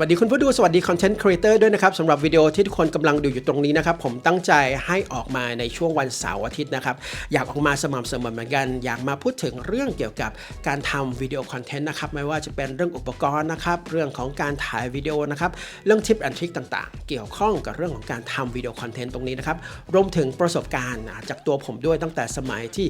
วัสดีคุณผู้ดูสวัสดีคอนเทนต์ครีเอเตอร์ด้วยนะครับสำหรับวิดีโอที่ทุกคนกำลังดูอยู่ตรงนี้นะครับ ผมตั้งใจให้ออกมาในช่วงวันเสาร์อาทิตย์นะครับ อยากออกมาสม่ำเสมอเหมือนกัน อยากมาพูดถึงเรื่องเกี่ยวกับการทำวิดีโอคอนเทนต์นะครับไม่ว่าจะเป็นเรื่องอุปกรณ์นะครับเรื่องของการถ่ายวิดีโอนะครับเรื่องทิปแอนทริคต่างๆ เกี่ยวข้องกับเรื่องของการทำวิดีโอคอนเทนต์ตรงนี้นะครับรวมถึงประสบการณ์จากตัวผมด้วยตั้งแต่สมัยที่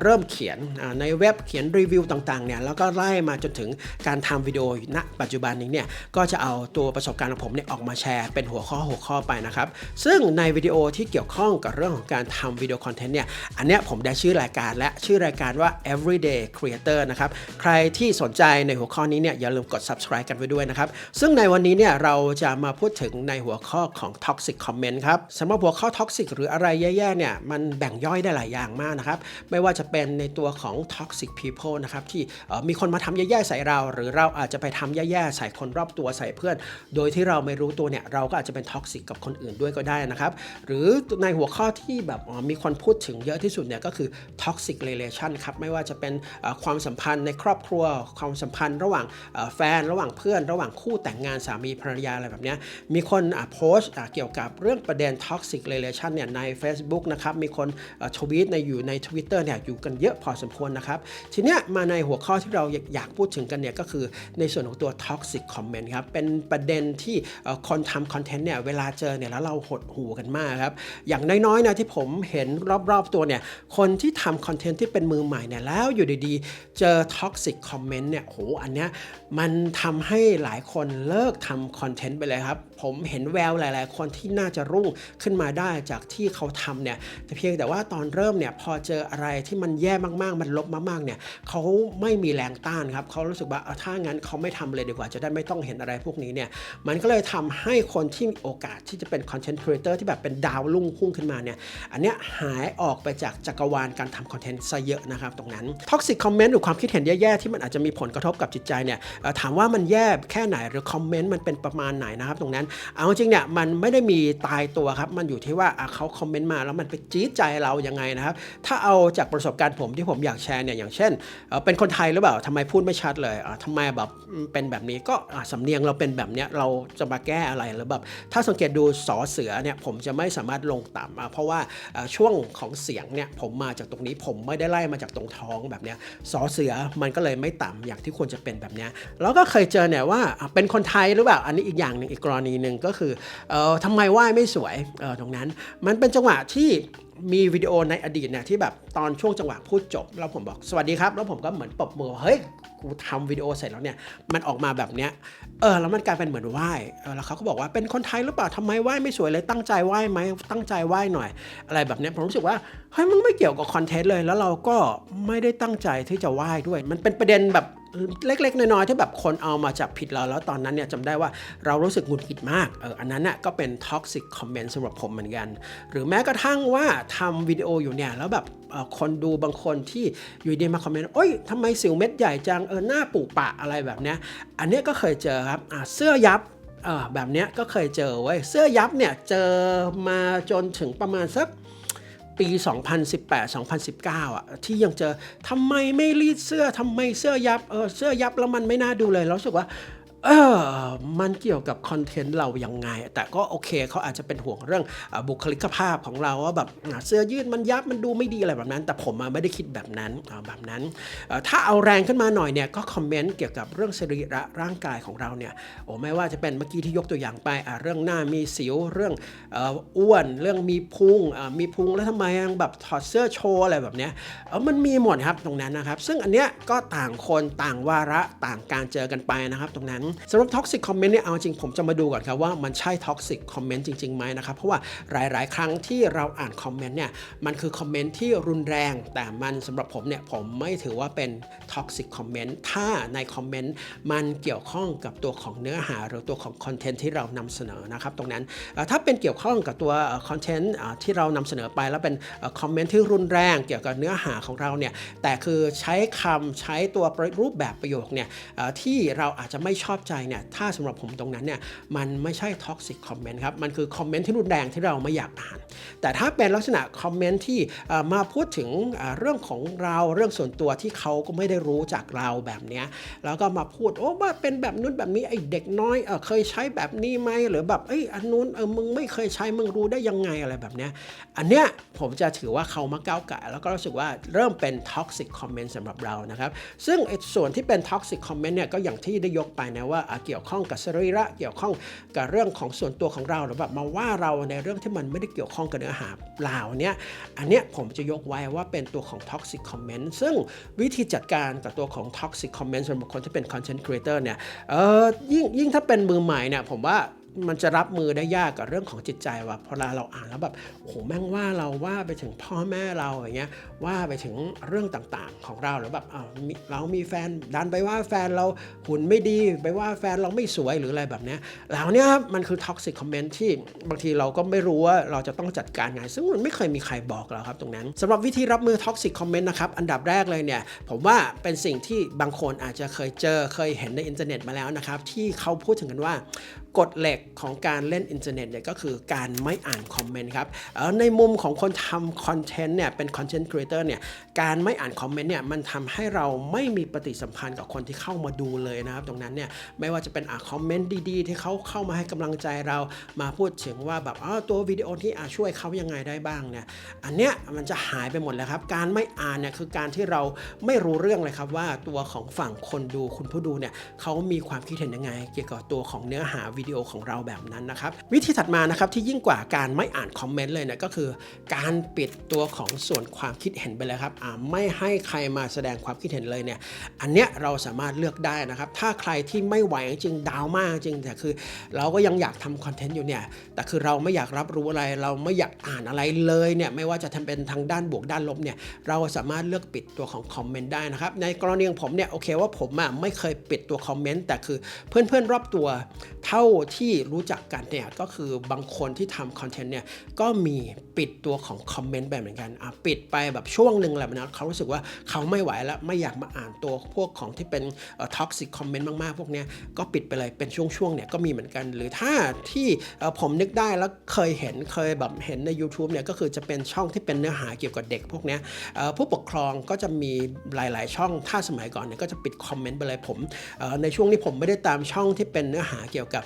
เริ่มเขียนในเว็บเขียนรีวิวต่างๆเนี่ยแล้วก็ไล่มาจนถึงการทำวิดีโอณปัจจุบันนี้เนี่ยก็จะเอาาตัวประสบการณ์ของผมเนี่ยออกมาแชร์เป็นหัวข้อหัวข้อไปนะครับ ซึ่งในวิดีโอที่เกี่ยวข้องกับเรื่องของการทำวิดีโอคอนเทนต์เนี่ย อันเนี้ยผมได้ชื่อรายการและชื่อรายการว่า everyday creator นะครับ ใครที่สนใจในหัวข้อนี้เนี่ยอย่าลืมกด subscribe กันไว้ด้วยนะครับ ซึ่งในวันนี้เนี่ยเราจะมาพูดถึงในหัวข้อของ toxic comment ครับสำหรับหัวข้อ toxic หรืออะไรแย่ๆเนี่ยมันแบ่งย่อยได้หลายอย่างมากนะครับ ไม่ว่าจะเป็นในตัวของ toxic people นะครับที่มีคนมาทำแย่ๆใส่เรา หรือเราอาจจะไปทำแย่ๆใส่คนรอบตัวใส่เพื่อน โดยที่เราไม่รู้ตัวเนี่ยเราก็อาจจะเป็น toxic กับคนอื่นด้วยก็ได้นะครับ หรือในหัวข้อที่แบบมีคนพูดถึงเยอะที่สุดเนี่ยก็คือ toxic relation ครับไม่ว่าจะเป็นความสัมพันธ์ในครอบครัว ความสัมพันธ์ระหว่างแฟนระหว่างเพื่อน ระหว่างคู่แต่งงานสามีภรรยาอะไรแบบนี้มีคนอะโพสต์เกี่ยวกับเรื่องประเด็น toxic relation เนี่ยใน Facebook นะครับมีคนทวีตในอยู่ใน Twitter เนี่ยอยู่กันเยอะพอสมควรนะครับ ทีเนี้ยมาในหัวข้อที่เราอยากพูดถึงกันเนี่ยก็คือในส่วนของตัว toxic comment ครับเป็นประเด็นที่คนทำคอนเทนต์เนี่ยเวลาเจอเนี่ยแล้วเราหดหูกันมากครับ อย่างน้อยๆนะที่ผมเห็นรอบๆตัวเนี่ยคนที่ทำคอนเทนต์ที่เป็นมือใหม่เนี่ยแล้วอยู่ดีๆ เจอ toxic comment เนี่ยโหอันเนี้ยมันทำให้หลายคนเลิกทำคอนเทนต์ไปเลยครับ ผมเห็นแววหลายๆ คนที่น่าจะรุ่งขึ้นมาได้จากที่เขาทำเนี่ยแต่เพียงแต่ว่าตอนเริ่มเนี่ยพอเจออะไรที่มันแย่มากๆ มันลบมากๆเนี่ยเขาไม่มีแรงต้านครับเขารู้สึกว่าเอาถ้างั้นเขาไม่ทำเลยดีกว่าจะได้ไม่ต้องเห็นอะไรพวกนี้เนี่ยมันก็เลยทำให้คนที่มีโอกาสที่จะเป็นคอนเทนต์ครีเอเตอร์ที่แบบเป็นดาวรุ่งพุ่งขึ้นมาเนี่ยอันเนี้ยหายออกไปจากจักรวาลการทำคอนเทนต์ซะเยอะนะครับตรงนั้นท็อกซิกคอมเมนต์หรือความคิดเห็นแย่ๆที่มันอาจจะมีผลกระทบกับจิตใจเนี่ยถามว่ามันแย่แค่ไหนหรือคอมเมนต์มันเป็นประมาณไหนนะครับตรงนั้น เอาจริงเนี่ยมันไม่ได้มีตายตัวครับมันอยู่ที่ว่าเขาคอมเมนต์มาแล้วมันไปจี๊ดใจเรายังไงนะครับถ้าเอาจากประสบการณ์ผมที่ผมอยากแชร์เนี่ยอย่างเช่น เป็นคนไทยหรือเปล่าทำไมพูดไม่ชัดเลยทำไมแบบเป็นแบบนี้ก็สำเนียงเราเป็นแบบเนี้ยเราจะมาแก้อะไรหรือแบบถ้าสังเกตดูสอเสือเนี่ยผมจะไม่สามารถลงต่ำเพราะว่าช่วงของเสียงเนี่ยผมมาจากตรงนี้ผมไม่ได้ไล่มาจากตรงท้องแบบเนี้ยสอเสือมันก็เลยไม่ต่ำอย่างที่ควรจะเป็นแบบเนี้ยแล้วก็เคยเจอเนี่ยว่าเป็นคนไทยหรือเปล่าอันนี้อีกอย่างหนึ่งอีกกรณีหนึ่งก็คือเอ่อทำไมไหว้ไม่สวยเออตรงนั้น มันเป็นจังหวะที่ มีวิดีโอในอดีตเนี่ยที่แบบตอนช่วงจังหวะพูดจบ แล้วผมบอกสวัสดีครับ แล้วผมก็เหมือนปรบมือเฮ้ยกูทำวิดีโอเสร็จแล้วเนี่ยมันออกมาแบบเนี้ยเออแล้วมันกลายเป็นเหมือนไหว้แล้วเขาก็บอกว่าเป็นคนไทยหรือเปล่าทำไมไหว้ไม่สวยเลยตั้งใจไหว้ไหมตั้งใจไหว้หน่อย อะไรแบบเนี้ยผมรู้สึกว่า เฮ้ยมึงไม่เกี่ยวกับคอนเทนต์เลยแล้วเราก็ไม่ได้ตั้งใจที่จะไหว้ด้วย มันเป็นประเด็นแบบเล็ก ๆ น้อยๆที่แบบคนเอามาจับผิดเราแล้วตอนนั้นเนี่ยจำได้ว่าเรารู้สึกหงุดหงิดมากเอออันนั้นน่ะก็เป็นท็อกซิกคอมเมนต์สำหรับผมเหมือนกัน หรือแม้กระทั่งว่าทำวิดีโออยู่เนี่ยแล้วแบบคนดูบางคนที่อยู่ดีมาคอมเมนต์โอ้ยทำไมสิวเม็ดใหญ่จังเออหน้าปูปะอะไรแบบเนี้ยอันเนี้ยก็เคยเจอครับเสื้อยับแบบเนี้ยก็เคยเจอเว้ยเสื้อยับเนี่ยเจอมาจนถึงประมาณสัก ปี 2018-2019 อะ ที่ยังเจอทำไมไม่รีดเสื้อทำไมเสื้อยับเออเสื้อยับแล้วมันไม่น่าดูเลย เราสึกว่า เออมันเกี่ยวกับคอนเทนต์เรายังไง แต่ก็โอเคเขาอาจจะเป็นห่วงเรื่องอบุคลิกภาพของเราว่าแบบเสื้อยืดมันยับมันดูไม่ดีอะไรแบบนั้น แต่ผมไม่ได้คิดแบบนั้นแบบนั้น ถ้าเอาแรงขึ้นมาหน่อยเนี่ยก็คอมเมนต์เกี่ยวกับเรื่องสรีระร่างกายของเราเนี่ยโอ้ไม่ว่าจะเป็นเมื่อกี้ที่ยกตัวอย่างไปเรื่องหน้ามีสิวเรื่องอ,อ้วน เรื่องมีพุงมีพุงแล้วทำไมยังแบบถอดเสื้อโชว์อะไรแบบเนี้ยมันมีหมดครับตรงนั้นนะครับ ซึ่งอันเนี้ยก็ต่างคนต่างวาระต่างการเจอกันไปนะครับ ตรงนั้นสำหรับท็อกซิกคอมเมนต์เนี่ยเอาจริงผมจะมาดูก่อนครับว่ามันใช่ท็อกซิกคอมเมนต์จริงๆไหมนะครับ เพราะว่าหลาย ๆ ครั้งที่เราอ่านคอมเมนต์เนี่ยมันคือคอมเมนต์ที่รุนแรง แต่มันสำหรับผมเนี่ยผมไม่ถือว่าเป็นท็อกซิกคอมเมนต์ถ้าในคอมเมนต์มันเกี่ยวข้องกับตัวของเนื้อหาหรือตัวของคอนเทนต์ที่เรานำเสนอนะครับตรงนั้นถ้าเป็นเกี่ยวข้องกับตัวคอนเทนต์ที่เรานำเสนอไป แล้วเป็นคอมเมนต์ที่รุนแรงเกี่ยวกับเนื้อหาของเราเนี่ยแต่คือใช้คำใช้ตัวรูปแบบประโยคเนี่ยที่เราอาจจะไม่ชอบใจเนี่ยถ้าสำหรับผมตรงนั้นเนี่ยมันไม่ใช่ท็อกซิกคอมเมนต์ครับมันคือคอมเมนต์ที่รุนแรงที่เราไม่อยากอ่าน แต่ถ้าเป็นลักษณะคอมเมนต์ที่มาพูดถึงเรื่องของเราเรื่องส่วนตัวที่เขาก็ไม่ได้รู้จากเราแบบนี้แล้วก็มาพูดโอ้ว่าเป็นแบบนู้นแบบนี้ไอ้เด็กน้อยเออเคยใช้แบบนี้ไหมหรือแบบเอ้ยอันนู้นเออมึงไม่เคยใช้มึงรู้ได้ยังไงอะไรแบบนี้อันเนี้ยผมจะถือว่าเขามาก้าวไก่แล้วก็รู้สึกว่าเริ่มเป็นท็อกซิกคอมเมนต์สำหรับเรานะครับซึ่งส่วนที่เป็นท็อกซิกคอมเมนต์เนี่ยก็อย่างที่ได้ยกไปนะว่าเกี่ยวข้องกับสรีระเกี่ยวข้องกับเรื่องของส่วนตัวของเราหรือแบบมาว่าเราในเรื่องที่มันไม่ได้เกี่ยวข้องกับเนื้อหาเปล่าเนี่ยอันเนี้ยผมจะยกไว้ว่าเป็นตัวของ toxic comment ซึ่งวิธีจัดการกับตัวของ toxic comment สำหรับคนที่เป็น content creator เนี่ยเออยิ่งยิ่งถ้าเป็นมือใหม่เนี่ยผมว่า มันจะรับมือได้ยากกับเรื่องของจิตใจว่าพอเราอ่านแล้วแบบโอ้โหแม่งว่าเราว่าไปถึงพ่อแม่เราอย่างเงี้ยว่าไปถึงเรื่องต่างๆของเราหรือแบบอ้าเรามีแฟนดันไปว่าแฟนเราหุ่นไม่ดีไปว่าแฟนเราไม่สวยหรืออะไรแบบเนี้ยเหล่านี้ครับมันคือ toxic comment ที่บางทีเราก็ไม่รู้ว่าเราจะต้องจัดการไง ซึ่งมันไม่เคยมีใครบอกเราครับตรงนั้นสำหรับวิธีรับมือ toxic comment นะครับอันดับแรกเลยเนี่ยผมว่าเป็นสิ่งที่บางคนอาจจะเคยเจอเคยเห็นในอินเทอร์เน็ตมาแล้วนะครับที่เขาพูดถึงกันว่า กฎเหล็กของการเล่นอินเทอร์เน็ตเนี่ยก็คือการไม่อ่านคอมเมนต์ครับเออในมุมของคนทำคอนเทนต์เนี่ยเป็นคอนเทนต์ครีเอเตอร์เนี่ยการไม่อ่านคอมเมนต์เนี่ยมันทำให้เราไม่มีปฏิสัมพันธ์กับคนที่เข้ามาดูเลยนะครับตรงนั้นเนี่ยไม่ว่าจะเป็นอ่าคอมเมนต์ดีๆ ที่เขาเข้ามาให้กำลังใจเรามาพูดถึงว่าแบบอ๋อตัววิดีโอที่อาช่วยเขายังไงได้บ้างเนี่ยอันเนี้ยมันจะหายไปหมดแล้วครับการไม่อ่านเนี่ยคือการที่เราไม่รู้เรื่องเลยครับว่าตัวของฝั่งคนดูคุณผู้ดูเนี่ยเขามีความคิดเห็นยังไง เกี่ยวกับตัวของเนื้อหาวิดีโอของเราแบบนั้นนะครับ วิธีถัดมานะครับที่ยิ่งกว่าการไม่อ่านคอมเมนต์เลยเนี่ยก็คือ การปิดตัวของส่วนความคิดเห็นไปเลยครับไม่ให้ใครมาแสดงความคิดเห็นเลยเนี่ยอันเนี้ยเราสามารถเลือกได้นะครับ ถ้าใครที่ไม่ไหวจริงดาวมากจริงแต่คือ เราก็ยังอยากทำคอนเทนต์อยู่เนี่ยแต่คือเราไม่อยากรับรู้อะไร เราไม่อยากอ่านอะไรเลยเนี่ยไม่ว่าจะทำเป็นทางด้านบวกด้านลบเนี่ยเราสามารถเลือกปิดตัวของคอมเมนต์ได้นะครับในกรณีของผมเนี่ยโอเคว่าผมอะไม่เคยปิดตัวคอมเมนต์แต่คือเพื่อนๆรอบตัวเท่าที่รู้จักกันเนี่ยก็คือบางคนที่ทำคอนเทนต์เนี่ยก็มีปิดตัวของคอมเมนต์ไปเหมือนกันอะปิดไปแบบช่วงหนึ่งแหละนะเขารู้สึกว่าเขาไม่ไหวแล้วไม่อยากมาอ่านตัวพวกของที่เป็นท็อกซิกคอมเมนต์มากๆ พวกเนี้ยก็ปิดไปเลยเป็นช่วงๆเนี่ยก็มีเหมือนกัน หรือถ้าที่ผมนึกได้แล้วเคยเห็นเคยแบบเห็นใน YouTube เนี่ยก็คือจะเป็นช่องที่เป็นเนื้อหาเกี่ยวกับเด็กพวกเนี้ยผู้ปกครองก็จะมีหลาย ๆ ช่องถ้าสมัยก่อนเนี่ยก็จะปิดคอมเมนต์ไปเลยผมในช่วงนี้ผมไม่ได้ตามช่องที่เป็นเนื้อหาเกี่ยวกับ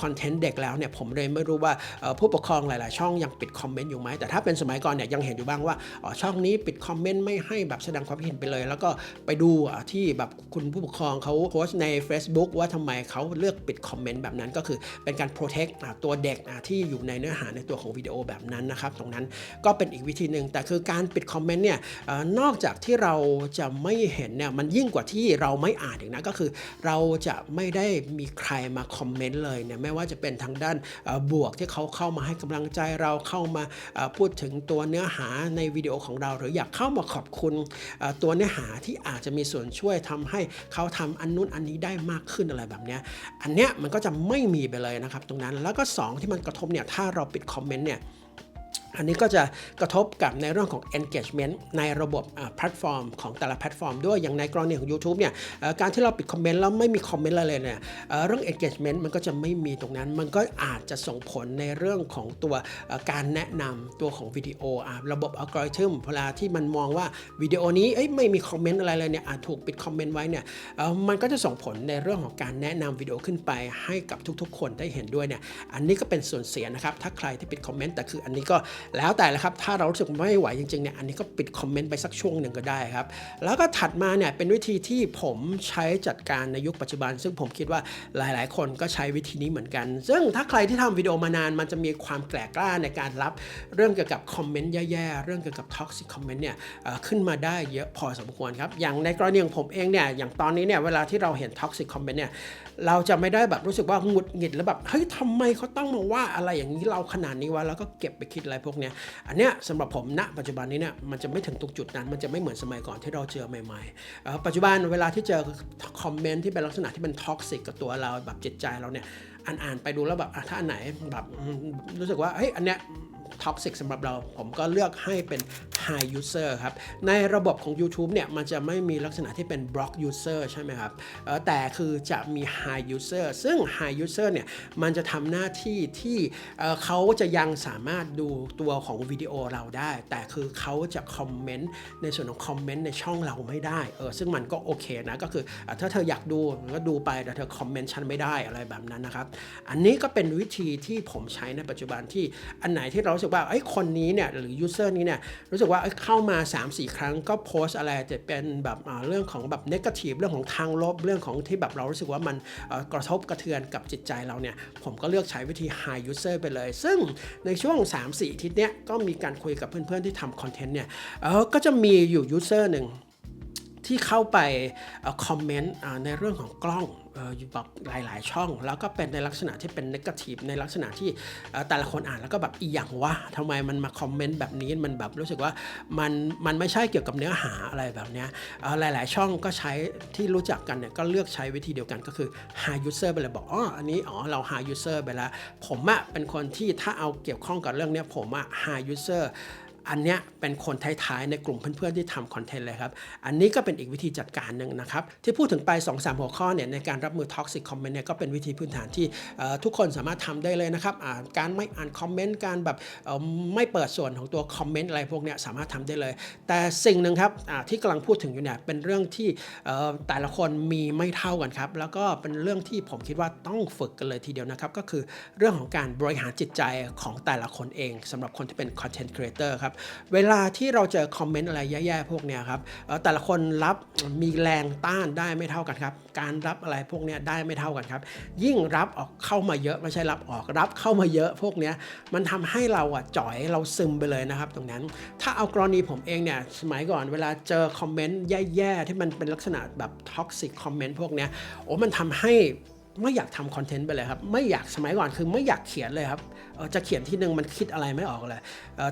คอนเทนต์เด็กแล้วเนี่ยผมเลยไม่รู้ว่าผู้ปกครองหลาย ๆ ช่องยังปิดคอมเมนต์อยู่ไหมแต่ถ้าเป็นสมัยก่อนเนี่ยยังเห็นอยู่บ้างว่าช่องนี้ปิดคอมเมนต์ไม่ให้แบบแสดงความคิดเห็นไปเลย แล้วก็ไปดูที่แบบคุณผู้ปกครองเขาโพสต์ใน Facebook ว่าทำไมเขาเลือกปิดคอมเมนต์แบบนั้นก็คือเป็นการ protect อะตัวเด็กที่อยู่ในเนื้อหาในตัวของวิดีโอแบบนั้นนะครับตรงนั้นก็เป็นอีกวิธีหนึ่งแต่คือการปิดคอมเมนต์เนี่ยนอกจากที่เราจะไม่เห็นเนี่ยมันยิ่งกว่าที่เราไม่อ่านอีกนะก็คือ เราจะไม่ได้มีใครมาคอมเมนต์เลยเนี่ยไม่ว่าจะเป็นทางด้านบวกที่เขาเข้ามาให้กำลังใจเราเข้ามาพูดถึงตัวเนื้อหาในวิดีโอของเรา หรืออยากเข้ามาขอบคุณตัวเนื้อหาที่อาจจะมีส่วนช่วยทำให้เขาทำอันนู้นอันนี้ได้มากขึ้นอะไรแบบเนี้ยอันเนี้ยมันก็จะไม่มีไปเลยนะครับตรงนั้นแล้วก็สองที่มันกระทบเนี่ยถ้าเราปิดคอมเมนต์เนี่ย อันนี้ก็จะกระทบกับในเรื่องของ engagement ในระบบแพลตฟอร์มของแต่ละแพลตฟอร์มด้วยอย่างในกรณีของ YouTube เนี่ยการที่เราปิดคอมเมนต์แล้วไม่มีคอมเมนต์อะไรเลยเนี่ยเรื่อง engagement มันก็จะไม่มีตรงนั้น มันก็อาจจะส่งผลในเรื่องของตัวการแนะนำตัวของวิดีโอระบบอัลกอริทึมเวลาที่มันมองว่าวิดีโอนี้ไม่มีคอมเมนต์อะไรเลยเนี่ยอาจถูกปิดคอมเมนต์ไว้เนี่ยมันก็จะส่งผลในเรื่องของการแนะนำวิดีโอขึ้นไปให้กับทุกๆ คนได้เห็นด้วยเนี่ยอันนี้ก็เป็นส่วนเสียนะครับถ้าใครที่ปิดคอมเมนต์แต่คืออันนี้ก็แล้วแต่ละครับถ้าเรารู้สึกไม่ไหวจริงๆเนี่ยอันนี้ก็ปิดคอมเมนต์ไปสักช่วงหนึ่งก็ได้ครับ แล้วก็ถัดมาเนี่ยเป็นวิธีที่ผมใช้จัดการในยุคปัจจุบัน ซึ่งผมคิดว่าหลายๆ คนก็ใช้วิธีนี้เหมือนกัน ซึ่งถ้าใครที่ทำวิดีโอมานานมันจะมีความแกล้กล้าในการรับเรื่องเกี่ยวกับคอมเมนต์แย่ๆเรื่องเกี่ยวกับท็อกซิคคอมเมนต์เนี่ยขึ้นมาได้เยอะพอสมควรครับอย่างในกรณีของผมเองเนี่ยอย่างตอนนี้เนี่ยเวลาที่เราเห็นท็อกซิคคอมเมนต์เนี่ย เราจะไม่ได้แบบรู้สึกว่าหงุดหงิดแล้วแบบเฮ้ยทำไมเขาต้องมาว่าอะไรอย่างนี้เราขนาดนี้วะแล้วก็เก็บไปคิดอะไรพวกเนี้ยอันเนี้ยสำหรับผมณปัจจุบันนี้เนี่ยมันจะไม่ถึงตรงจุดนั้น มันจะไม่เหมือนสมัยก่อนที่เราเจอใหม่ๆปัจจุบันเวลาที่เจอคอมเมนต์ที่เป็นลักษณะที่เป็นท็อกซิกกับตัวเราแบบจิตใจเราเนี่ยอ่านๆไปดูแล้วแบบถ้าอันไหนแบบรู้สึกว่าเฮ้ยอันเนี้ย ท็อกซิกสำหรับเรา ผมก็เลือกให้เป็น high user ครับ ในระบบของ YouTube เนี่ย มันจะไม่มีลักษณะที่เป็น block user ใช่ไหมครับเออแต่คือจะมี high user ซึ่ง high user เนี่ย มันจะทำหน้าที่ที่เเขาจะยังสามารถดูตัวของวิดีโอเราได้ แต่คือเขาจะคอมเมนต์ในส่วนของคอมเมนต์ในช่องเราไม่ได้ เออ ซึ่งมันก็โอเคนะ ก็คืออถ้าเธออยากดูก็ดูไป แต่เธอคอมเมนต์ฉันไม่ได้อะไรแบบนั้นนะครับ อันนี้ก็เป็นวิธีที่ผมใช้ในปัจจุบันที่อันไหนที่เรารู้สึกว่าไอ้คนนี้เนี่ยหรือยูเซอร์นี้เนี่ยรู้สึกว่าเอ้ยเข้ามา 3-4 ครั้งก็โพสอะไรจะเป็นแบบเรื่องของแบบเนกาทีฟเรื่องของทางลบเรื่องของที่แบบเรารู้สึกว่ามันกระทบกระเทือนกับจิตใจเราเนี่ยผมก็เลือกใช้วิธี high user ไปเลย ซึ่งในช่วง 3-4 อาทิตย์เนี้ยก็มีการคุยกับเพื่อนๆที่ทำคอนเทนต์เนี่ยเออก็จะมีอยู่ยูเซอร์หนึ่ง ที่เข้าไปคอมเมนต์ในเรื่องของกล้องอยู่แบบหลาย ๆ ช่อง แล้วก็เป็นในลักษณะที่เป็นนกาทีฟในลักษณะที่แต่ละคนอ่านแล้วก็แบบอีหยังวะทำไมมันมาคอมเมนต์แบบนี้มันแบบรู้สึกว่ามันมันไม่ใช่เกี่ยวกับเนื้อหาอะไรแบบเนี้ยหลาย ๆ ช่องก็ใช้ที่รู้จักกันเนี่ยก็เลือกใช้วิธีเดียวกันก็คือ high user ไปเลยบอกอ๋ออันนี้อ๋อเรา high user ไปแล้วผมอะเป็นคนที่ถ้าเอาเกี่ยวข้องกับเรื่องเนี้ยผมอะ high user อันเนี้ยเป็นคนท้ายๆในกลุ่มเพื่อนๆที่ทำคอนเทนต์เลยครับ อันนี้ก็เป็นอีกวิธีจัดการหนึ่งนะครับ ที่พูดถึงไป 2-3 หัวข้อเนี่ยในการรับมือท็อกซิกคอมเมนต์เนี่ยก็เป็นวิธีพื้นฐานที่ทุกคนสามารถทำได้เลยนะครับการไม่อ่านคอมเมนต์การแบบไม่เปิดส่วนของตัวคอมเมนต์อะไรพวกเนี้ยสามารถทำได้เลย แต่สิ่งหนึ่งครับที่กำลังพูดถึงอยู่เนี่ยเป็นเรื่องที่แต่ละคนมีไม่เท่ากันครับ แล้วก็เป็นเรื่องที่ผมคิดว่าต้องฝึกกันเลยทีเดียวนะครับ ก็คือเรื่องของการบริหารจิตใจของแต่ละคนเองสำหรับคนที่เป็นคอนเทนต์ครีเอเตอร์ครับเวลาที่เราเจอคอมเมนต์อะไรแย่ๆพวกเนี้ยครับแต่ละคนรับมีแรงต้านได้ไม่เท่ากันครับ การรับอะไรพวกเนี้ยได้ไม่เท่ากันครับ ยิ่งรับออกเข้ามาเยอะไม่ใช่รับออกรับเข้ามาเยอะพวกเนี้ยมันทำให้เราอะจ่อยเราซึมไปเลยนะครับตรงนั้น ถ้าเอากรณีผมเองเนี่ยสมัยก่อนเวลาเจอคอมเมนต์แย่ๆที่มันเป็นลักษณะแบบท็อกซิกคอมเมนต์พวกเนี้ยโอ้มันทำให้ ไม่อยากทำคอนเทนต์ไปเลยครับ ไม่อยากสมัยก่อนคือไม่อยากเขียนเลยครับจะเขียนที่หนึ่งมันคิดอะไรไม่ออกเลย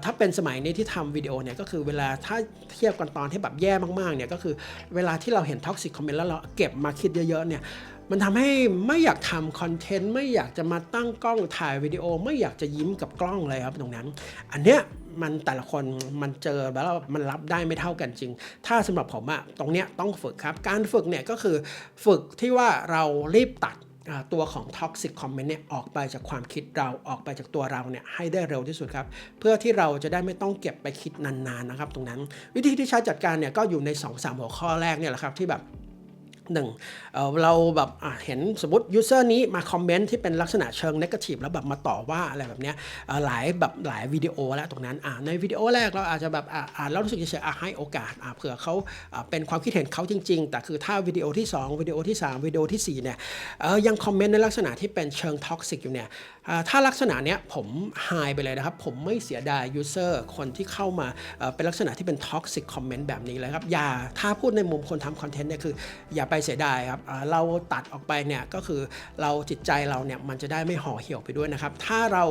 ถ้าเป็นสมัยนี้ที่ทำวิดีโอเนี่ยก็คือเวลาถ้าเทียบกันตอนที่แบบแย่มากๆเนี่ยก็คือเวลาที่เราเห็นท็อกซิกคอมเมนต์แล้วเราเก็บมาคิดเยอะๆเนี่ยมันทำให้ไม่อยากทำคอนเทนต์ไม่อยากจะมาตั้งกล้องถ่ายวิดีโอ ไม่อยากจะยิ้มกับกล้องเลยครับตรงนั้น อันเนี้ยมันแต่ละคนมันเจอแล้วมันรับได้ไม่เท่ากันจริง ถ้าสำหรับผมอะตรงเนี้ยต้องฝึกครับ การฝึกเนี่ยก็คือฝึกที่ว่าเรารีบตัด ตัวของท็อกซิกคอมเมนต์เนี่ยออกไปจากความคิดเราออกไปจากตัวเราเนี่ยให้ได้เร็วที่สุดครับ เพื่อที่เราจะได้ไม่ต้องเก็บไปคิดนานๆนะครับ ตรงนั้น วิธีที่ใช้จัดการเนี่ยก็อยู่ใน 2-3 หัวข้อแรกเนี่ยแหละครับที่แบบ หนึ่งเเราแบบเห็นสมมติยูเซอร์นี้มาคอมเมนต์ที่เป็นลักษณะเชิงนกาทีฟแล้วแบบมาต่อว่าอะไรแบบเนี้ยหลายแบบหลายวิดีโอแล้วตรงนั้นในวิดีโอแรกเราอาจจะแบบอ่านแล้วรู้สึกเฉยๆอะให้โอกาสเผื่อเขาเป็นความคิดเห็นเขาจริง ๆ แต่คือถ้าวิดีโอที่ 2 วิดีโอที่ 3 วิดีโอทีสี่4เนี่ยยังคอมเมนต์ในลักษณะที่เป็นเชิงท็อกซิกอยู่เนี่ย ถ้าลักษณะเนี้ยผมหายไปเลยนะครับ ผมไม่เสียดายยูเซอร์คนที่เข้ามาเป็นลักษณะที่เป็นท็อกซิกคอมเมนต์แบบนี้เลยครับ อย่าถ้าพูดในมุมคนทำคอนเทนต์เนี่ยคือ อย่าไปเสียดายครับเราตัดออกไปเนี่ยก็คือเราจิตใจเราเนี่ยมันจะได้ไม่ห่อเหี่ยวไปด้วยนะครับ ถ้าเรา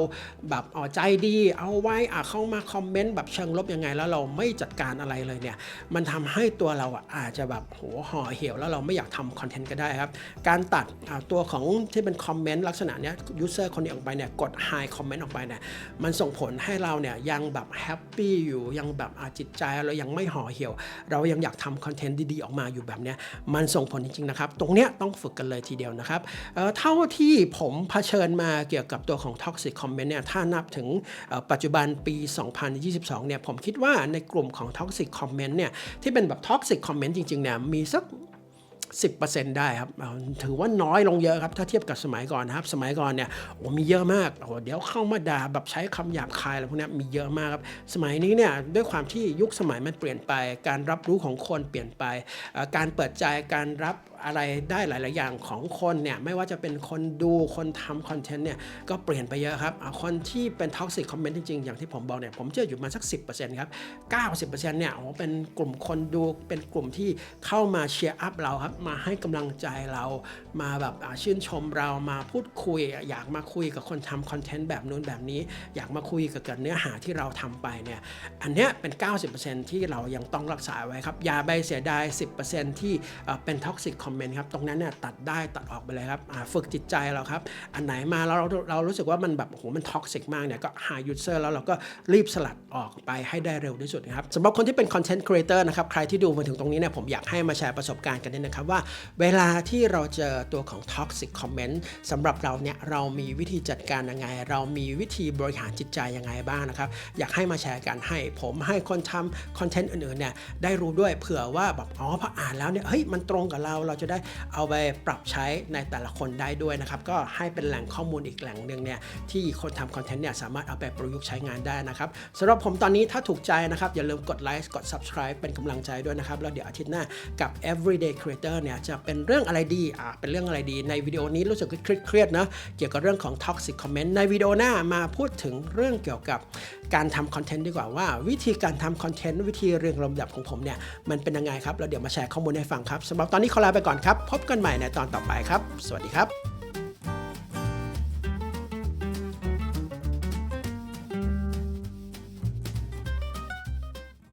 แบบอ๋อใจดีเอาไว้อะเข้ามาคอมเมนต์แบบเชิงลบยังไง แล้วเราไม่จัดการอะไรเลยเนี่ยมันทำให้ตัวเราอาจจะแบบโหห่อเหี่ยวแล้วเราไม่อยากทำคอนเทนต์ก็ได้ครับ การตัดตัวของที่เป็นคอมเมนต์ลักษณะเนี้ยยูเซอร์คนนี้ออกไปเนี่ยกด high comment ออกไปเนี่ยมันส่งผลให้เราเนี่ยยังแบบแฮปปี้อยู่ยังแบบอาจิตใจเรายังไม่ห่อเหี่ยว เรายังอยากทำคอนเทนต์ดีๆ ออกมาอยู่แบบเนี้ยมันส่งผลจริงๆนะครับ ตรงเนี้ยต้องฝึกกันเลยทีเดียวนะครับเท่าที่ผมเผชิญมาเกี่ยวกับตัวของ Toxic Comment เนี่ยถ้านับถึงปัจจุบันปี 2022 เนี่ยผมคิดว่าในกลุ่มของ Toxic Comment เนี่ยที่เป็นแบบ Toxic Comment จริงๆเนี่ยมีสัก 10%ได้ครับถือว่าน้อยลงเยอะครับ ถ้าเทียบกับสมัยก่อนนะครับ สมัยก่อนเนี่ยโอ้มีเยอะมากโอ้เดี๋ยวเข้ามาด่าแบบใช้คำหยาบคายอะไรพวกนี้มีเยอะมากครับ สมัยนี้เนี่ยด้วยความที่ยุคสมัยมันเปลี่ยนไป การรับรู้ของคนเปลี่ยนไป การเปิดใจการรับอะไรได้หลาย ๆ อย่างของคนเนี่ยไม่ว่าจะเป็นคนดูคนทำคอนเทนต์เนี่ยก็เปลี่ยนไปเยอะครับ คนที่เป็นท็อกซิกคอมเมนต์จริง ๆ อย่างที่ผมบอกเนี่ยผมเจออยู่มาสัก 10%ครับ 90%เนี่ยโอ้โหเป็นกลุ่มคนดูเป็นกลุ่มที่เข้ามาเชียร์อัพเราครับมาให้กำลังใจเรามาแบบชื่นชมเรามาพูดคุย อยากมาคุยกับคนทำคอนเทนต์แบบนู้นแบบนี้ อยากมาคุยกับกับเนื้อหาที่เราทำไปเนี่ยอันเนี้ยเป็น 90%ที่เรายังต้องรักษาไว้ครับอย่าไปเสียดาย 10%ที่เอ่เป็นท็อกซิ c คอมเมนต์ครับตรงนั้นเนี่ยตัดได้ตัดออกไปเลยครับฝึกจิตใจเราครับ อันไหนมาแล้วเราเรารู้สึกว่ามันแบบโอ้โหมันท็อกซิ c มากเนี่ยก็หา user แล้วเราก็รีบสลัดออกไปให้ได้เร็วที่สุดครับสำหรับคนที่เป็นคอนเทนต์ครีเอเตอร์นะครับใครที่ดูมาถึงตรงนี้เนี่ยผมอยากให้มาแชร์ประสบการณ์กันนิดนะครับว่าเวลาที่เราเจอตัวของ toxic comment สำหรับเราเนี่ยเรามีวิธีจัดการยังไง เรามีวิธีบริหารจิตใจยังไงบ้างนะครับ อยากให้มาแชร์กันให้ผมให้คนทำคอนเทนต์อื่นๆเนี่ยได้รู้ด้วยเผื่อว่าแบบอ๋อพออ่านแล้วเนี่ยเฮ้ยมันตรงกับเราเราจะได้เอาไปปรับใช้ในแต่ละคนได้ด้วยนะครับ ก็ให้เป็นแหล่งข้อมูลอีกแหล่งหนึ่งเนี่ยที่คนทำคอนเทนต์เนี่ยสามารถเอาไปประยุกต์ใช้งานได้นะครับสำหรับผมตอนนี้ถ้าถูกใจนะครับอย่าลืมกดไลค์กด subscribe เป็นกำลังใจด้วยนะครับแล้วเดี๋ยวอาทิตย์หน้ากับ everyday creator เนี่ยจะเป็นเรื่องอะไรดีอ่าเป็นเรื่องอะไรดีในวิดีโอนี้รู้สึกเครียดๆนะเกี่ยวกับเรื่องของ toxic comment ในวิดีโอหน้ามาพูดถึงเรื่องเกี่ยวกับการทำคอนเทนต์ดีกว่าว่า วิธีการทำคอนเทนต์วิธีเรียงลำดับของผมเนี่ยมันเป็นยังไงครับแล้วเดี๋ยวมาแชร์ข้อมูลให้ฟังครับสำหรับตอนนี้ขอลาไปก่อนครับ พบกันใหม่ในตอนต่อไปครับ สวัสดีครับ